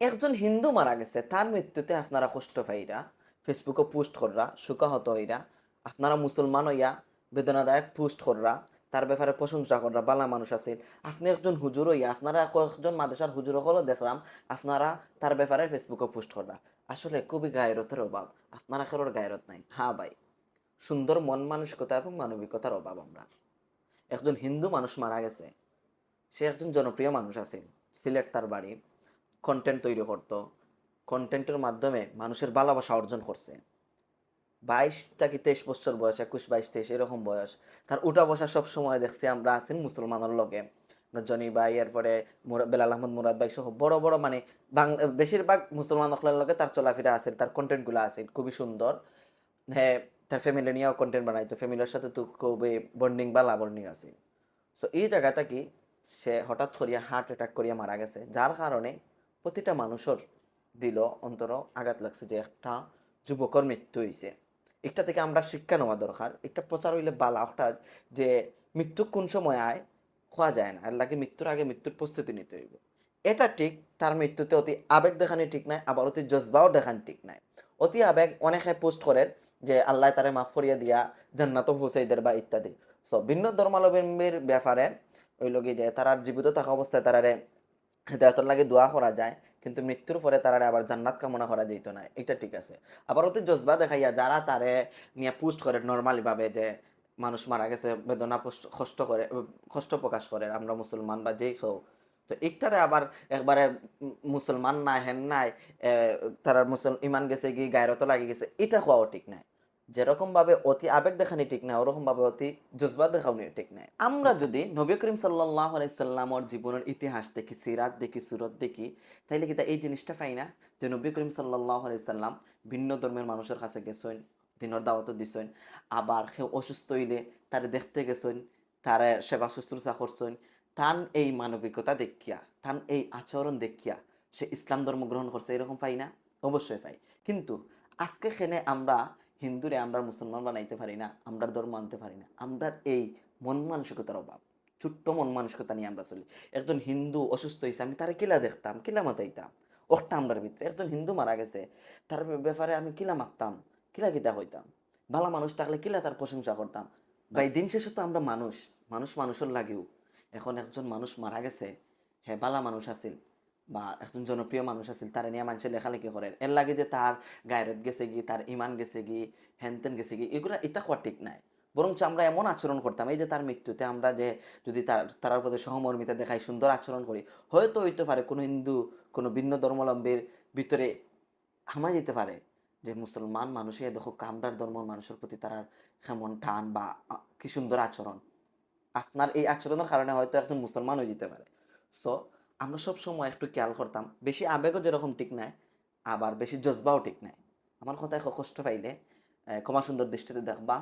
একজন হিন্দু মারা গেছে, তার মৃত্যুতে আপনারা কষ্ট পাইরা ফেসবুকে পোস্ট কররা সুখাহত হইরা, আপনারা মুসলমান হইয়া বেদনাদায়ক পোস্ট কররা, তার ব্যাপারে প্রশংসা কররা, বালা মানুষ আছে। আপনি একজন হুজুর হইয়া, আপনারা কয়েকজন মাদেশার হুজুর হলেও দেখলাম, আপনারা তার ব্যাপারে ফেসবুকে পোস্ট কররা। আসলে খুবই গায়রতের অভাব, আপনারা কারোর গায়রত নাই। হ্যাঁ ভাই, সুন্দর মন মানসিকতা এবং মানবিকতার অভাব আমরা। একজন হিন্দু মানুষ মারা গেছে, সে একজন জনপ্রিয় মানুষ আছে, সিলেট তার বাড়ি। কন্টেন্ট তৈরি করতো। কন্টেন্টের মাধ্যমে মানুষের ভালোবাসা অর্জন করছে। বাইশটা কি তেইশ বছর বয়স, একুশ, বাইশ, তেইশ, এরকম বয়স। তার উঠা বসা সব সময় দেখছি আমরা আছেন মুসলমানের লগে। জনি ভাই, এরপরে বেলাল আহমদ, মুরাদ ভাই সহ বড় বড় মানে বেশিরভাগ মুসলমান অকলের লগে তার চলাফেরা আছে, তার কন্টেন্টগুলো আছে, খুবই সুন্দর। হ্যাঁ তার ফ্যামিলি নিয়েও কন্টেন্ট বানাইতো ফ্যামিলির সাথে তো খুবই বন্ডিং বা লাবর্নিং আছে। সো এই জায়গাটা কি সে হঠাৎ করিয়া হার্ট অ্যাটাক করিয়া মারা গেছে। যার কারণে প্রতিটা মানুষের দিল অন্তর আঘাত লাগছে যে একটা যুবকর মৃত্যু হয়েছে একটা থেকে আমরা শিক্ষা নেওয়া দরকার। একটা প্রচার হইলে বালা একটা যে মৃত্যু কোন সময় আয়, খোয়া যায় না। লাগে মৃত্যুর আগে মৃত্যুর প্রস্তুতি নিতে হইব। এটা ঠিক, তার মৃত্যুতে অতি আবেগ দেখানি ঠিক নাই, আবার অতি জজবাও দেখানি ঠিক নাই। অতি আবেগ অনেকে পোস্ট করে যে আল্লাহ তারে মাফ করিয়া দিয়া জান্নাত হুসাইদের বা ইত্যাদি। সো ভিন্ন ধর্মাবলম্বীর ব্যাপারে ওই লোকে যে তারা জীবিত থাকা অবস্থায় তারারে হেদায়তর লাগে দোয়া করা যায়, কিন্তু মৃত্যুর পরে তারারে আবার জান্নাত কামনা করা যেত না। এটা ঠিক আছে। আবার অতি জজবা দেখাইয়া যারা তারে নিয়ে পোস্ট করে নর্মালি ভাবে যে মানুষ মারা গেছে, বেদনা কষ্ট করে, কষ্ট প্রকাশ করে, আমরা মুসলমান বা যেই কেউ তো একটারে আবার একবারে মুসলমান নাই, হেন নাই তারা মুসল ইমান গেছে কি গায়রত লাগে গেছে, এটা হওয়াও ঠিক নাই। যেরকম ভাবে অতি আবেগ দেখানি ঠিক ওরকম ভাবে অতি জজবা দেখানি ঠিক নাই। আমরা যদি নবী করিম সাল্লাহ আলাইসাল্লামর জীবনের ইতিহাস দেখি, সিরাত দেখি, সুরত দেখি, তাইলে কি তা এই জিনিসটা পাই না? যে নবী করিম সাল্লাহ আলাইসাল্লাম ভিন্ন ধর্মের মানুষের কাছে গেছেন, দিনের দাওয়াত দিছেন, আবার সে অসুস্থ হইলে তার দেখতে গেছেন, তারে সেবা শুশ্রূষা করছেন, তান এই মানবিকতা দেখিয়া, তান এই আচরণ দেখিয়া সে ইসলাম ধর্ম গ্রহণ করছে, এরকম পাই না? অবশ্যই পাই। কিন্তু আজকে খেনে আমরা হিন্দুরে আমরা মুসলমান বানাইতে পারি না আমরা ধর্ম আনতে পারি না। আমরা এই মন মানসিকতার অভাব, ছোট্ট মন মানসিকতা নিয়ে আমরা চলি। একজন হিন্দু অসুস্থ হয়েছে আমি তারা কিলা দেখতাম, কিলা মাতাইতাম? ওটা আমরার ভিতরে। একজন হিন্দু মারা গেছে, তার ব্যাপারে আমি কিলা মারতাম, কিলা কিতা হইতাম ভালো মানুষ থাকলে কিলা তার প্রশংসা করতাম? ভাই, দিন শেষে তো আমরা মানুষ মানুষ মানুষের লাগেও। এখন একজন মানুষ মারা গেছে হ্যাঁ বালা মানুষ আছিল। বা একজন জনপ্রিয় মানুষ আছিল, তার নিয়ে মানুষের লেখালেখি করেন। এর লাগে যে তার গায়রত গেছে গি, তার ইমান গেছে গি হ্যানতেন গেছে গি, এগুলো এটা হওয়া ঠিক নাই। বরঞ্চ আমরা এমন আচরণ করতাম, এই যে তার মৃত্যুতে আমরা যে যদি তার তার প্রতি সহমর্মিতা দেখাই, সুন্দর আচরণ করি, হয়তো হইতে পারে কোনো হিন্দু, কোনো ভিন্ন ধর্মাবলম্বীর ভিতরে হামা যেতে পারে যে মুসলমান মানুষে দেখো কামরার ধর্মের মানুষের প্রতি তার কেমন টান বা কি সুন্দর আচরণ। আপনার এই আচরণের কারণে হয়তো একজন মুসলমান হয়ে যেতে পারে। সো আমরা সব সময় একটু খেয়াল করতাম, বেশি আবেগও যেরকম ঠিক নাই, আবার বেশি জজবাও ঠিক নাই। আমার কথায় কষ্ট পাইলে ক্ষমা সুন্দর দৃষ্টিতে দেখবা।